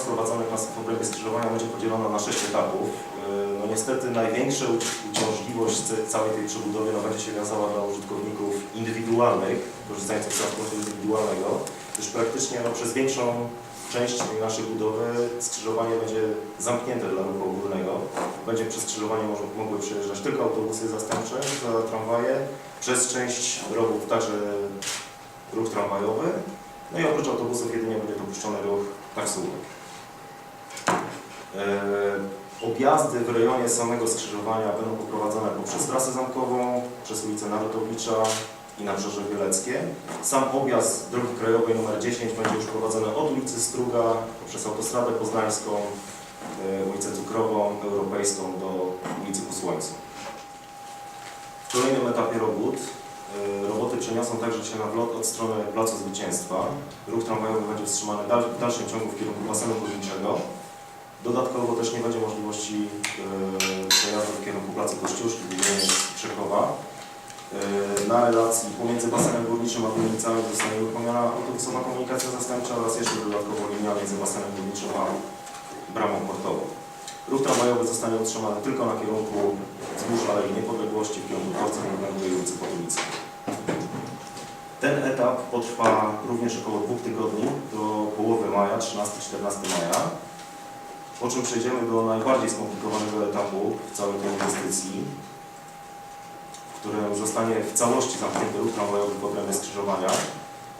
prowadzonych na w obrębie skrzyżowania będzie podzielona na sześć etapów. Yy, No niestety największa uci- uciążliwość całej tej przebudowy no, będzie się wiązała dla użytkowników indywidualnych, korzystających z transportu indywidualnego, gdyż praktycznie no, przez większą część naszej budowy skrzyżowanie będzie zamknięte dla ruchu ogólnego. Będzie przez skrzyżowanie mogły przejeżdżać tylko autobusy zastępcze za tramwaje, przez część drogów także ruch tramwajowy, no i oprócz autobusów jedynie będzie dopuszczony ruch taksówek. E, Objazdy w rejonie samego skrzyżowania będą poprowadzone poprzez trasę zamkową, przez ulicę Narodowicza i Nabrzeże Bieleckie. Sam objazd drogi krajowej nr 10 będzie już prowadzony od ulicy Struga poprzez autostradę poznańską, e, ulicę Cukrową, Europejską do ulicy Ku Słońcu. W kolejnym etapie robót roboty przeniosą także się na wlot od strony Placu Zwycięstwa. Ruch tramwajowy będzie wstrzymany w dalszym ciągu w kierunku basenu górniczego. Dodatkowo też nie będzie możliwości e, przejazdu w kierunku Placu Kościuszki, Krzekowa. E, Na relacji pomiędzy basenem górniczym a Górnicami zostanie uruchomiona autobusowa komunikacja zastępcza oraz jeszcze dodatkowo linia między basenem górniczym a bramą portową. Ruch tramwajowy zostanie utrzymany tylko na kierunku wzdłuż Alei Niepodległości w kierunku dworca Głównego i ulicy. Ten etap potrwa również około dwóch tygodni do połowy maja, 13-14 maja, po czym przejdziemy do najbardziej skomplikowanego etapu w całej tej inwestycji, w którym zostanie w całości zamknięty ruch tramwajowy w obrębie skrzyżowania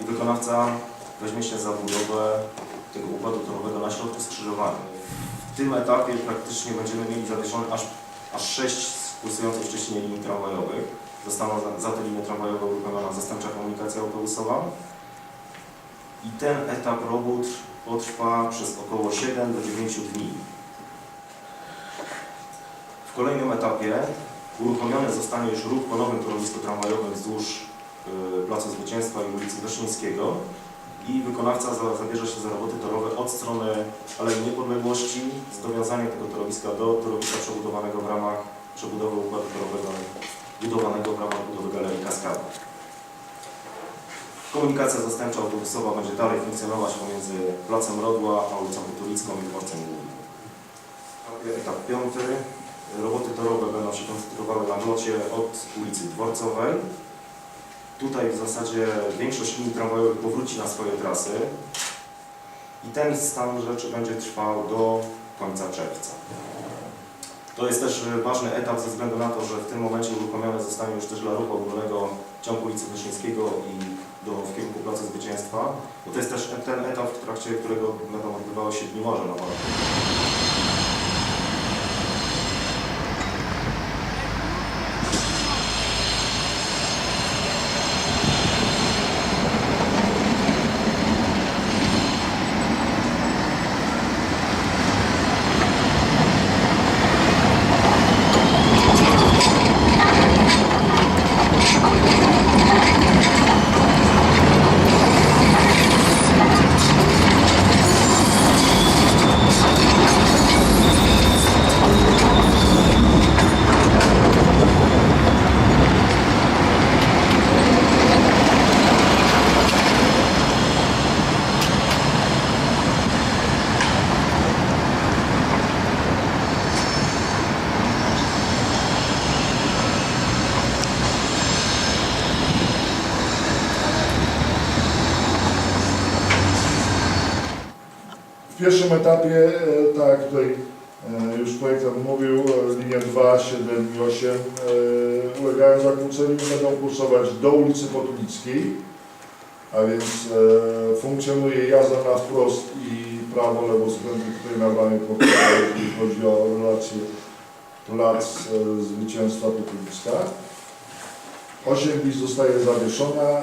i wykonawca weźmie się za budowę tego układu torowego na środku skrzyżowania. W tym etapie praktycznie będziemy mieli zawieszone aż, aż sześć kursujących wcześniej linii tramwajowych. Zostaną za, za te linie tramwajowe uruchomiona zastępcza komunikacja autobusowa. I ten etap robót potrwa przez około 7 do 9 dni. W kolejnym etapie uruchomiony zostanie już ruch po nowym torowisku tramwajowym wzdłuż y, Placu Zwycięstwa i ulicy Wyszyńskiego i wykonawca za- zabierze się za roboty torowe od strony Alei Niepodległości z dowiązaniem tego torowiska do torowiska przebudowanego w ramach przebudowy układu torowego budowanego w ramach budowy Galerii Kaskady. Komunikacja zastępcza autobusowa będzie dalej funkcjonować pomiędzy Placem Rodła a ulicą Katolicką i Dworcem Głównym. Etap piąty. Roboty torowe będą się koncentrowały na wlocie od ulicy Dworcowej. Tutaj w zasadzie większość linii tramwajowych powróci na swoje trasy i ten stan rzeczy będzie trwał do końca czerwca. To jest też e, ważny etap ze względu na to, że w tym momencie uruchomiony zostanie już też dla ruchu ogólnego ciąg ulicy Wyszyńskiego i do, w kierunku Placu Zwycięstwa, bo to jest też ten etap, w trakcie którego będą odbywały się Dni Morza na Wałach. W pierwszym etapie, e, tak jak tutaj e, już projektant mówił, e, linia 2, 7 i 8 e, ulegają zakłóceniu, będą kursować do ulicy Potulickiej, a więc funkcjonuje jazda na wprost i prawo, lewo skręty tutaj na bramie portowej, jeżeli chodzi o relację plac zwycięstwa Potulicka. 8 bis zostaje zawieszona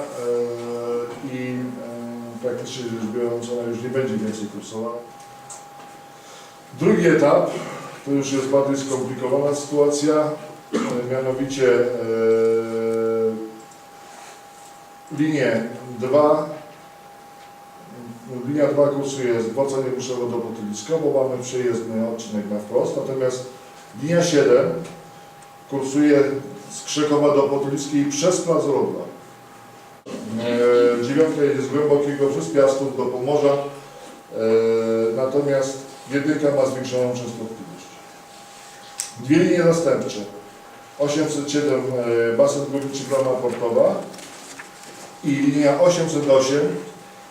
i praktycznie rzecz biorąc ona już nie będzie więcej kursować. Drugi etap to już jest bardziej skomplikowana sytuacja, mianowicie e, linię 2 Linia 2 kursuje z dworca Niemuszego do Potylicka, bo mamy przejezdny odcinek na wprost, natomiast linia 7 kursuje z Krzekowa do Potylickiej przez Plac Rodla. E, Dziewiątka jedzie z Głębokiego przez Piastów do Pomorza E, natomiast jedynka ma zwiększoną częstotliwość. Dwie linie zastępcze. 807 e, basen górniczy brama portowa i linia 808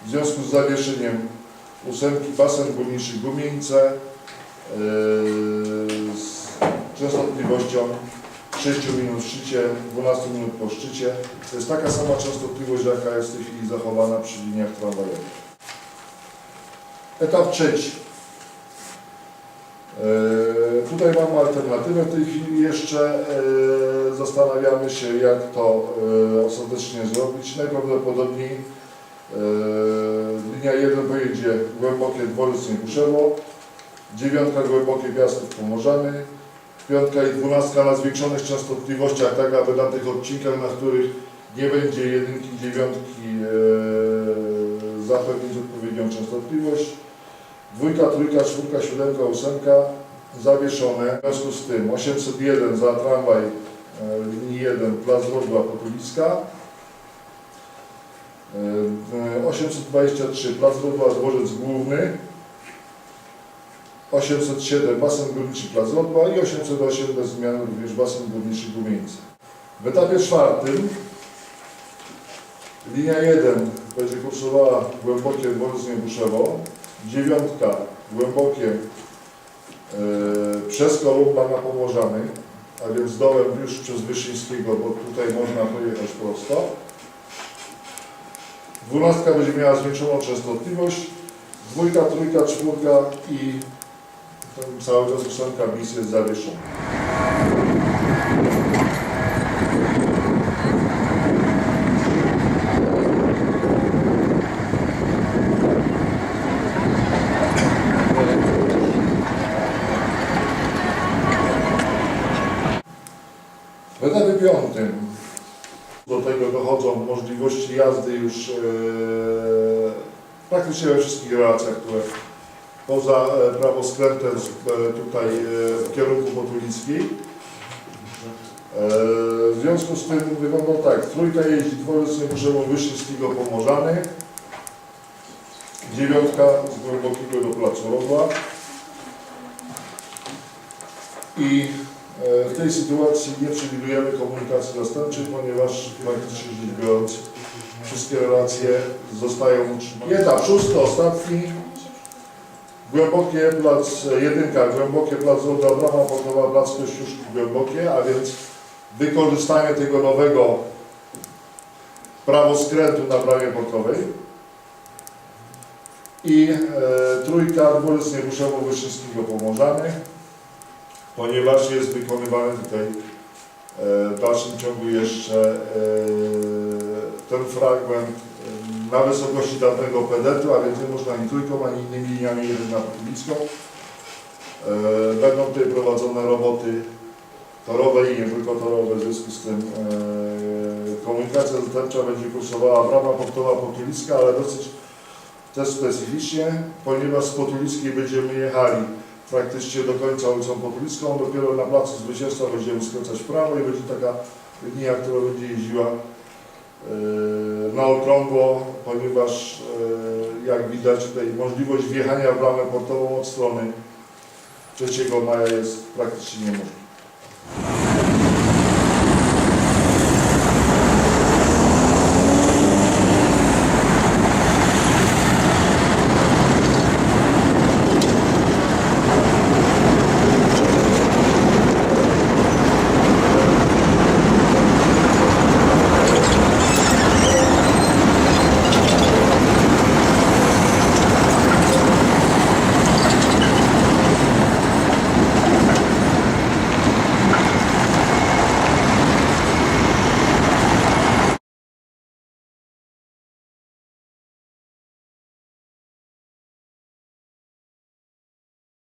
w związku z zawieszeniem ósemki basen górniczy Gumieńce z częstotliwością 6 minut w szczycie, 12 minut po szczycie. To jest taka sama częstotliwość, jaka jest w tej chwili zachowana przy liniach tramwajowych. Etap trzeci. E, Tutaj mamy alternatywę w tej chwili jeszcze. e, Zastanawiamy się, jak to e, ostatecznie zrobić. Najprawdopodobniej linia 1 pojedzie głębokie dworzec Niebuszewo, dziewiątka głębokie Piastów Pomorzany, piątka i dwunastka na zwiększonych częstotliwościach, tak aby na tych odcinkach, na których nie będzie jedynki, dziewiątki, e, zapewnić odpowiednią częstotliwość. Dwójka, trójka, czwórka, siódemka, ósemka zawieszone. W związku z tym 801 za tramwaj e, linii 1 Plac Wodła Potulicka. E, 823 Plac Wodła Dworzec Główny. 807 basen górniczy Plac i 808 bez zmian również basen górniczy Gumieńce. W etapie czwartym linia 1 będzie kursowała głębokie dworzec Niebuszewo, dziewiątka głębokie e, przez Kolumba na Pomorzany, a więc dołem już przez Wyszyńskiego, bo tutaj można pojechać prosto. Dwunastka będzie miała zwiększoną częstotliwość, dwójka, trójka, czwórka i cały czas ósemka bis jest zawieszona. W piątym do tego dochodzą możliwości jazdy już e, praktycznie we wszystkich relacjach, które poza e, prawoskrętem z- e, tutaj e, w kierunku Potulickiej. E, w związku z tym wygląda tak, trójka jeździ dworzec Niebuszewo Wyszyńskiego Pomorzany, dziewiątka z Głębokiego do Placu Rodła i W tej sytuacji nie przewidujemy komunikacji zastępczej, ponieważ praktycznie rzecz biorąc wszystkie relacje zostają utrzymane. Etap szósty, ostatni. Głębokie plac, jedynka, głębokie plac Złoda, brama portowa, plac Kościuszki głębokie, a więc wykorzystanie tego nowego prawoskrętu na bramie portowej. I e, trójka, dworzec Niebuszewo Wyszyńskiego Pomorzany ponieważ jest wykonywany tutaj e, w dalszym ciągu jeszcze e, ten fragment na wysokości dawnego pedetu, a więc nie można ani trójką, ani innymi liniami jechać na Potulicką. E, Będą tutaj prowadzone roboty torowe i nie tylko torowe, w związku z tym e, komunikacja zastępcza będzie kursowała brama portowa Potulicka, ale dosyć też specyficznie, ponieważ z Potulickiej będziemy jechali praktycznie do końca ulicą Populicką, dopiero na placu Zwycięstwa będziemy skręcać w prawo i będzie taka linia, która będzie jeździła na okrągło, ponieważ e, jak widać tutaj możliwość wjechania w bramę portową od strony 3 maja jest praktycznie niemożliwa.